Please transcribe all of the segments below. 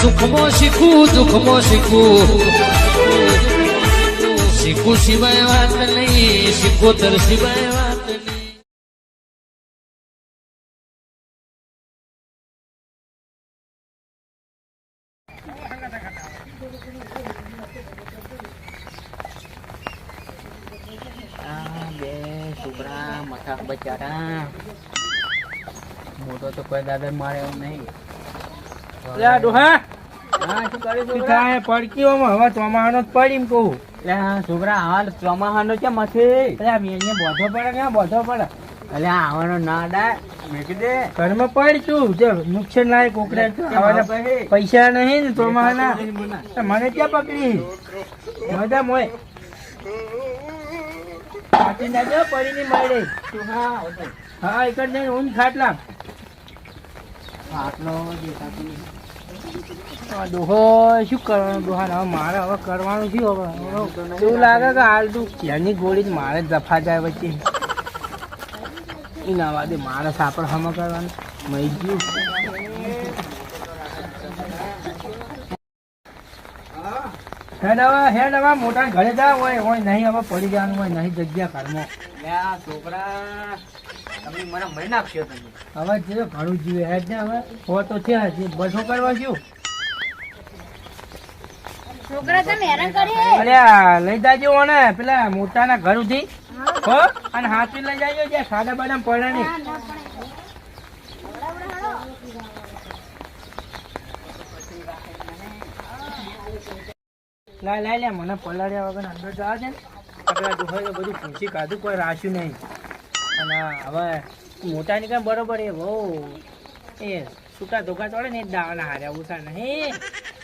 સુખમાં શીખવું દુઃખમાં શીખવું શીખવું સિવાય વાત નહીં, શીખોતર સિવાય વાત નહીં. છોકરા મથા બચારા. મોટો તો કોઈ દાદર મારે એવું નહીં. લ્યા ડોહા. પિતા પડકીઓમાં હવે ચોમાહાનો જ પડી એમ કહું. એટલે છોકરા હાલ ચોમાહાનો છે મથે એટલે મેં બોધો પડે ક્યાં બોધો પડે? એટલે આવવાનો ના ડા મેકી દે. ઘરમાં પડ તું જો નુકસાન લાય કોકડા પૈસા નહીં ને ચોમાહાના. મને? ક્યાં પકડી? મજા મોય. પાછી ના જો મળે. હા એક જ નહીં ઊંઘ ખાટલા. આટલો દેખાતું ડોહો શું કરવાનું ડોહા હવે મારે હવે કરવાનું શું એવું લાગે કે હાલ તું ક્યાંની ગોળી મારે દફા જાય વચ્ચે? એના વાદે મારે સાપડ હમ કરવાનું. મહી ગયું. હેડ હવે હેડ હવે મોટા ઘરે જા હોય હોય નહીં હવે પડી જવાનું હોય નહીં જગ્યા ઘરમાં. છોકરા તમે મને મરી નાખશો તમે. હવે જે ઘણું જીવે હેડ ને હવે હો તો છે હજી બસો કરવા શું? છોકરા તમે હેરાન કરી અલ્યા લઈ જાજો ઓને પેલા મોટાના ઘર ઉધી હો. અને હાથી લઈ જાજો જે સાડા બાડા પડે નહીં. લાય લાય, લે, મને પલાળ્યા વગર અંદર જવા છે ને. આપણા દુખાય તો બધું પૂછી કાઢું, કોઈ રાખ્યું નહીં. અને હવે મોટાની કાંઈ બરોબર એ? બહુ એ સૂકા ધોકા ચડે ને એ હારે હાર્યા ઉષા નહીં.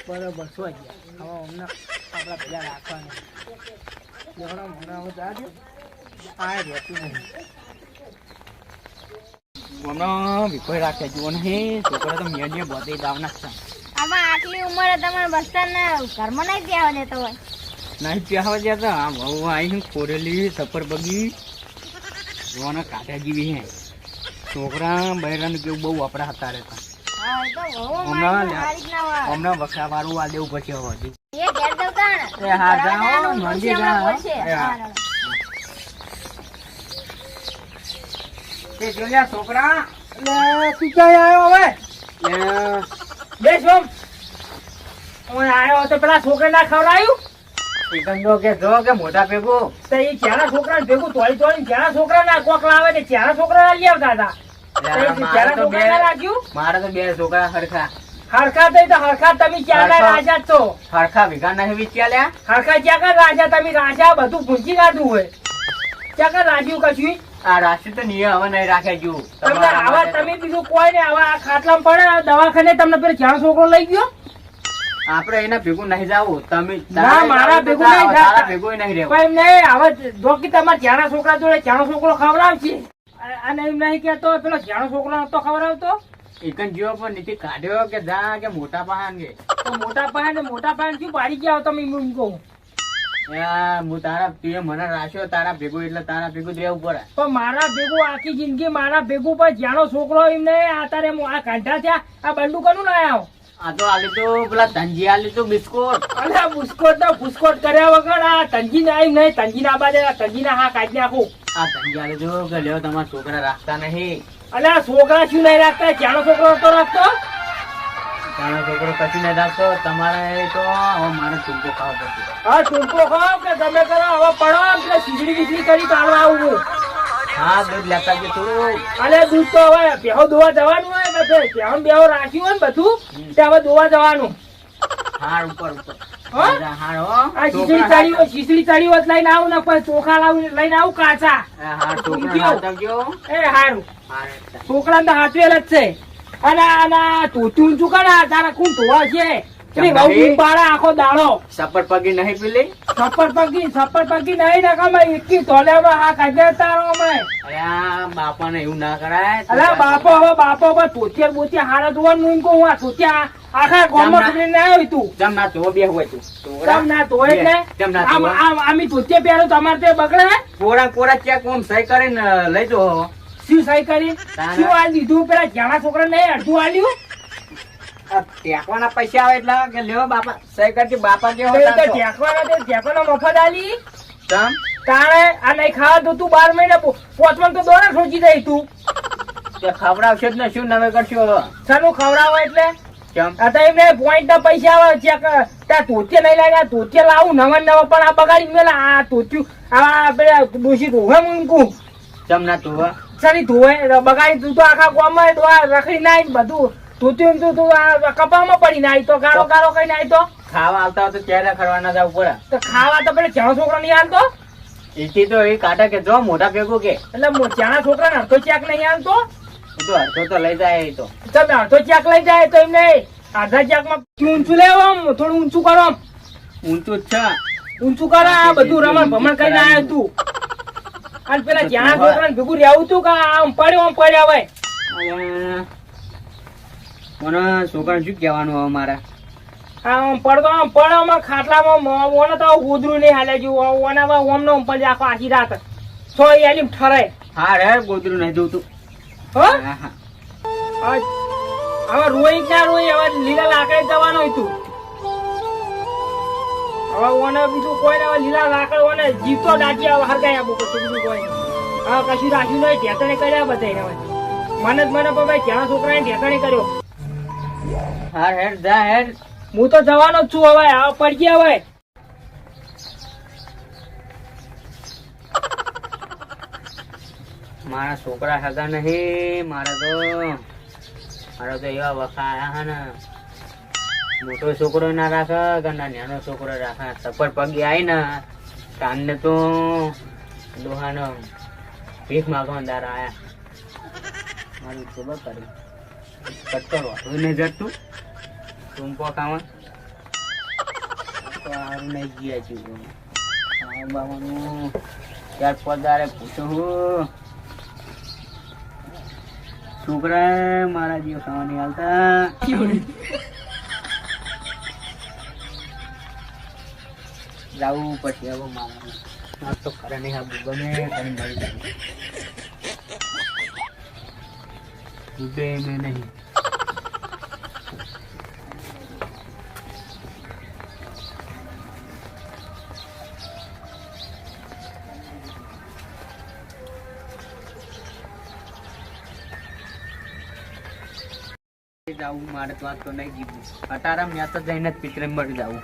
બરોબર, સો ગયા. હવે અમને આપણા પેલા રાખવાના. લેવડા મોટા હવે જાજો આ રહેતું નહીં. હમણાં વિકોઈ રાખે, જુઓ ને. છોકરા તો મેં બધે દાવ નાખતા. આમાં આટલી ઉંમરે તમારે બસ્તાને ઘરમાં નહીં પ્યાવા દેતો હોય? નહીં પ્યાવા જતા આ બહુ આવી કોરેલી સફર બગી. જોવાના કાંટા જેવી હે. છોકરા બૈરાને કેવું બહુ વપરા હતા રહેતા હા તો હમણાં વખરા વાળું. આ દેવું પછી હવે હજી. એ ઘેર જવું તાણ. એ હા. એ જોયા છોકરા? એટલે તું ક્યાં આવ્યો હવે? એ બે સોમ હું આવ્યો તો પેલા છોકરા ના ખવડાયું? સિકંદો કે જો કે મોટા ભેગું. તો એ ચારા છોકરા ભેગું? તોડી તોડી ચારા છોકરા ના કોક લાવે ને ચારા છોકરા ના લઈ આવતા હતા યાર, તો એ મારે તો બે છોકરા છોકરા હરખા થઈ તો હરખા તમે ચારા રાજા છો? હરખા ભેગા નહીં વિચાર્યા? હરખા ક્યાં રાજા? તમે રાજા બધું ભૂંચી કાઢવું હોય. ક્યાં રાજ્યું કશું આ રાશિ તો નિયમ હવે નહીં રાખે જુ. આવા તમે બીજું કોઈ ને આવા આ પડે દવાખાને તમને પેલો ચાર છોકરો લઈ ગયો? આપડે એના ભેગું નહીં જાવું. તમે ના, મારા ભેગું નહીં તારા ભેગું નહીં રહેવું. એમ નહીં હવે તમારા ચાણા છોકરા જોડે ચાણો છોકરો ખવડાવશે? અને એમ નહીં કેતો પેલો ચાણો છોકરો નતો ખવડાવતો? એકન જીવો પણ નીચે કાઢ્યો કે જા કે મોટા પહાણ કે. મોટા પાયે મોટા પાયે શું પાડી ગયા તમે એમ કહું. હું તારા તું મને રાખ્યો તારા ભેગું એટલે તારા ભેગું જ રહેવું પડે. પણ મારા ભેગું આખી જિંદગી મારા ભેગું પણ જાણો છોકરો એમ નહીં આ કાંઠા થયા આ બંડુ કનું લાયા આ તો આલી તો પેલા ધનજી આલી તો બિસ્કુટ. અલે આ તો ફુસ્કોટ કર્યા વગર આ તંજી ના નહીં તંજી ના બાજે તંજી ના હા કાઢી નાખું. આ ધનજી આલી તો તમારા છોકરા રાખતા નહીં. અલે આ છોકરા શું નહીં રાખતા? જાણો છોકરો તો રાખતો? તારો છોકરો કશું નહીં રાખતો તમારે તો હવે મારે ટૂંકો ખાવા પડશે. હા ટૂંકો ખાવ કે તમે કરો હવે પડો એટલે ખીચડી ખીચડી કરી કાઢવા આવું હા. દૂધ લેતા જે થોડું અને દૂધ તો હવે બેહો દોવા જવાનું હોય બધે. બેહો બેહો રાખ્યું હોય ને બધું તે હવે દોવા જવાનું. હાર ઉપર ઉપર. છોકરા હાથવેલ જ છે. અને આના ટોટી ઊંચું કરે તારા કોણ ધોવા છે. વહુ બૂમ પાડે આખો દાડો. સપર પગી નહીં પેલી? છપ્પર પગી છપ્પર પગી નહીં નકામા એકી તોલ્યામાં હા કાઢે તારો અમે. અરે આ બાપાને એવું ના કરાય અલા બાપો હવે બાપો હવે તોતિયા બોતિયા હારા ધોવાનું હું કહું આ તોતિયા આખા ગામમાં પકડીને ના આવી તું. જમ ના તો બે હોય તું. તમ ના તોય એટલે? જમ ના આમ ધોવા. આમ આમી તોતિયા પહેરો તમારે તે બગડે? કોરા કોરા ચેક ઓમ સહી કરીને લઈ જો. શું સહી કરી? શું આ લીધું પેલા જાણા છોકરા ને અડધું આલ્યું? ટેકવાના પૈસા આવે એટલે કે લેવો બાપા સહી કરતી બાપા જે તો તો ટેકવાના તે ટેકવાનો મફત આલી. તમ તાણે આ નહીં ખાવા તો તું બાર મહિના પોચમાં તો દોરા સોચી જાય તું. ખવડાવશે જ ને શું નવે કરશો હવે? શાનું ખવડાવો એટલે? એમને પોઈન્ટ ના પૈસા આવે ચેક ત્યાં તોતે નહીં લાગ્યા તોતે લાવું નવા નવા પણ આ બગાડી મેલા આ તોત્યું આ પેલા દોષી ધોવે મૂકું ચમ ના તું હવે? ધોવે બગાડી તું તો આખા ગામમાં તો રખડી નાઈ બધું તું તું આ કપામાં પડી નાઈ તો ગારો ગારો કઈ નાઈ તો. ખાવા આવતા તો ચહેરા ખરવાના જાવ પડે? તો ખાવા તો પેલા ચાણો છોકરો નહીં આલતો. એથી તો એ કાટા કે જો મોઢા ભેગું કે. એટલે ચાણા છોકરા ને અડધો ચેક નહીં આલતો. તો અડધો તો લઈ જાય એ તો. તમે અડધો ચેક લઈ જાય તો એમને અડધા ચેકમાં ઊંચું લેવો થોડું ઊંચું કરો. ઊંચું છે. ઊંચું કરો આ બધું રમણ ભમણ કરીને આવ્યો તું. અને પેલા જ્યાં છોકરા ભેગું રહેવું તું કે આમ પડ્યો આમ પડ્યા હોય? મને છોકરા શું કહેવાનું હવે મારે? આમ પડતો આમ પડે આમાં ખાટલામાં ઓને તો ગોદરું નહીં હાલે જો ઓને ઓમ નો ઓમ પડે આખો આખી રાત. સો એલી ઠરાય હા રે ગોદરું નહીં જોતું. હો. હવે હવે રોઈ ક્યાં ના રોઈ? હવે લીલા લાકડે જવાનો હોય તું. હવે બીજું કોઈ ને લીલા લાકડ ઓને જીતો હરગાય આપું પછી બીજું કોઈ હા કશું રાખ્યું નહીં કર્યા બધા હવે. મને જ મને પણ ભાઈ ત્યાં છોકરાને ઢેકણે કર્યો. હા, હેડ, જા, હેડ. હું તો જવાનો જ છું હવે હવે પડી ગયા હવે. મારા છોકરા હતા નહીં, મારા તો મારા તો એવા વખા આયા ને. મોટો છોકરો ના રાખે કે નાનો છોકરો રાખે. સફર પગે આવી ને, કાનને તો દોહાનો ભીખ માગવા દારા આયા. મારી ખબર કરી કટ્ટો વાળું નહીં જતું. ખાવા તો હારું નહીં ગયા છું બાબાનું ત્યાર પદારે પૂછું હું. છોકરા મારા જીવ ખાવાની હાલતા. જાવું પછી હવે મારા. તો ખરે નહીં આ ગમે તને મળી જાય. ઉડે મેં નહીં. જાવું, મારે તો આ તો નહીં જીવવું. અટારા મેં તો જઈને જ પિત્રે મળી જાવું.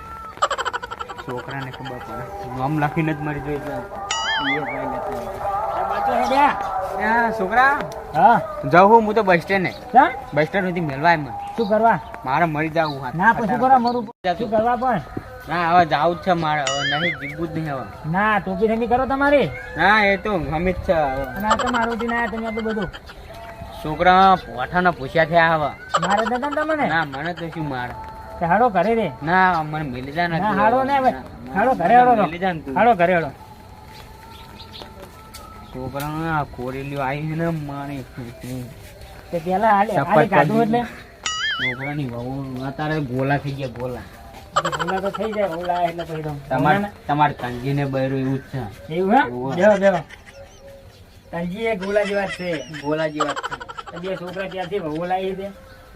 છોકરાને ખબર પડે. નામ લખીને જ મરી જોઈ એટલે એ જ લઈ લેતો હોય. ત્યાં છોકરા? હા. જાઉં હું હું તો બસ સ્ટેન્ડ ચાલ બસ સ્ટેન્ડ સુધી મેળવાય મને. શું કરવા? મારે મરી જવું ના પછી કરવા મારું શું કરવા પણ? ના હવે જાવું જ છે મારે. હવે નહીં જીવવું જ નહીં હવે. ના ટોપી થમી કરો તમારી. ના એ તો ગમે જ છે ના તો આ ના તમે આટલું બધું. છોકરા પોઠાના પૂછ્યા થયા હવે. મારે દાદા તમને? ના મને તો શું મારે? હાડો ઘરે રે. ના મને મિલી જા ના હાડો ને હાડો ઘરે હાડો મિલી જા તું. હાડો ઘરે હાડો છોકરા કોરેલીઓ આવી છે ને માણી તે પેલા હાલે હાલે કાઢું. એટલે. છોકરાની વહુ અત્યારે ગોલા થઈ ગયા ગોલા. ભૂલા તો થઈ જાય ઓલા એટલે પછી તમાર તમાર કંજીને બૈરું એવું જ છે. એવું હે. બેહો બેહો. તંજી એ ગોલા જેવા છે. ગોલા જેવા છે. બે છોકરા ત્યાંથી વહુ લાવી છે.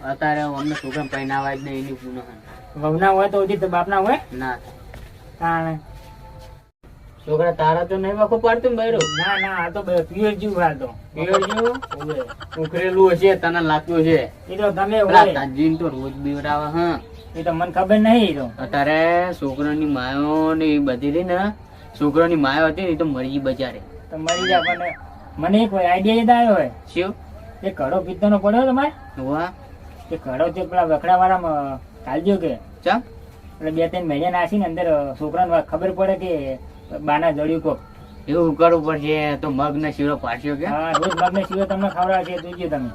અત્યારે અમને છોકરા પહેનાવા જ નહીં એની પુનઃ વહુના હોય તો ઓછી તો બાપના હોય? ના. તાણે. છોકરા તારા તો નહીં વખો પડતું ને ના ના આ તો પ્યોર જીવ હાલ તો. પ્યોર જેવું? ઓવે. ઉખરેલું હશે તને લાગતું છે એ તો તમે પેલા તો રોજ બીવડાવે હા. એ તો મને ખબર નહીં તો. અત્યારે છોકરાની માયો ને એ બધી રહી ને છોકરાની માયો હતી ને તો મરી બજારે. તો મરી જા મને મને એક આઈડિયા યાદ આવ્યો હોય. શું? એ ઘડો નો પડ્યો તમારે વાહ એ ઘરો તે પેલા વખડા વાળા કાલજો કે. ચા? એટલે બે ત્રણ મહિના નાસીને અંદર છોકરાને ખબર પડે કે બાના જડ્યું કોક. એવું કરવું પડશે તો મગ ને શીરો પાડ્યો કે? હા રોજ મગને શીરો તમને ખવડાવશે છે જોજો તમે.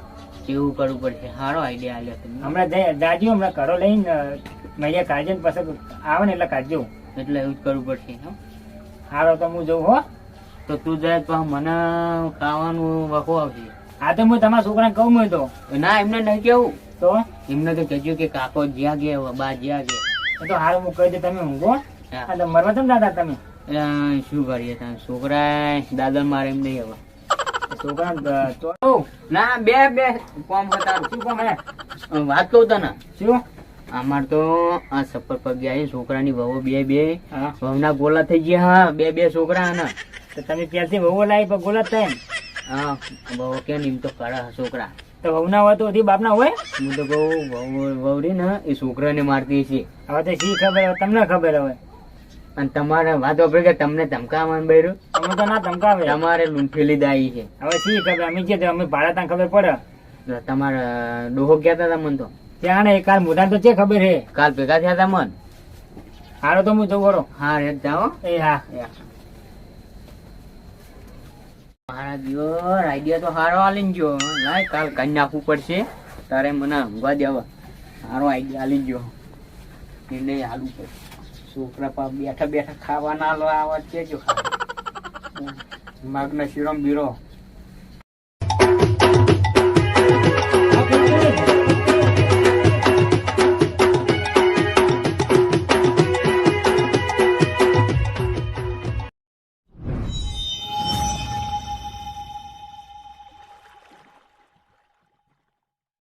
એવું કરવું પડશે? સારો આઈડિયા આલ્યો તમે. હમણાં જાજો હમણાં ઘરો લઈને મહિયા કાઢજો ને પછી આવે ને એટલે કાઢજો. એટલે એવું જ કરવું પડશે હો. હારો તો હું જઉં હો. તો તું જાય તો મને ખાવાનું વખો આવશે આ તો હું તમારા છોકરાને કહું મેં તો. ના એમને નહીં કેવું તો એમને તો કહેજો કે કાકો જ્યાં ગયા બા જ્યાં ગયા તો હાલ હું કહી દે તમે ઊંઘો. એટલે મરવા તમે દાદા તમે? શું કરીએ તમે છોકરા દાદા મારે એમ નહીં હવે. છોકરા તો ના બે બે કોમ હતા. શું કામ હે? વાત કહું તને. શું? અમાર તો આ સફર છોકરાની વહુ બે બે. વહુના ગોલા થઈ ગયા હા બે બે છોકરા ને તો તમે વહુ લાવી ગોલા થાય હા વહુ કે નિમ તો ખરા છોકરા. તો વહુ ના હોય તો ઓથી બાપ હોય? હું તો કહું વહુ વહુ ને એ છોકરાને મારતી છે હવે તો શી ખબર હવે તમને ખબર હવે અને તમારે વાત વાપરે કે તમને ધમકાવવાનું બૈરું? અમે તો ના ધમકાવે. તમારે લૂંઠેલી દાઈ છે. હવે શી ખબર? અમે કે અમે ભાડા ત્યાં ખબર પડે. તમારે ડોહો ગયા હતા મન તો. ત્યાં ને કાલ મોઢા તો છે ખબર હે? કાલ ભેગા થયા હતા મન? હારો તો હું જવું કરો હા રે જાઓ એ હા. મારા દિયોર આઈડિયા તો સારો આલીને ગયો. લાય કાલ કાઢી નાખવું પડશે. તારે મને ઊંઘવા દેવા. સારો આઈડિયા આલી જો એને હાલવું પડશે છોકરા પા બેઠા બેઠા ખાવાના લો આવા છે જો માગનો શીરો બીરો.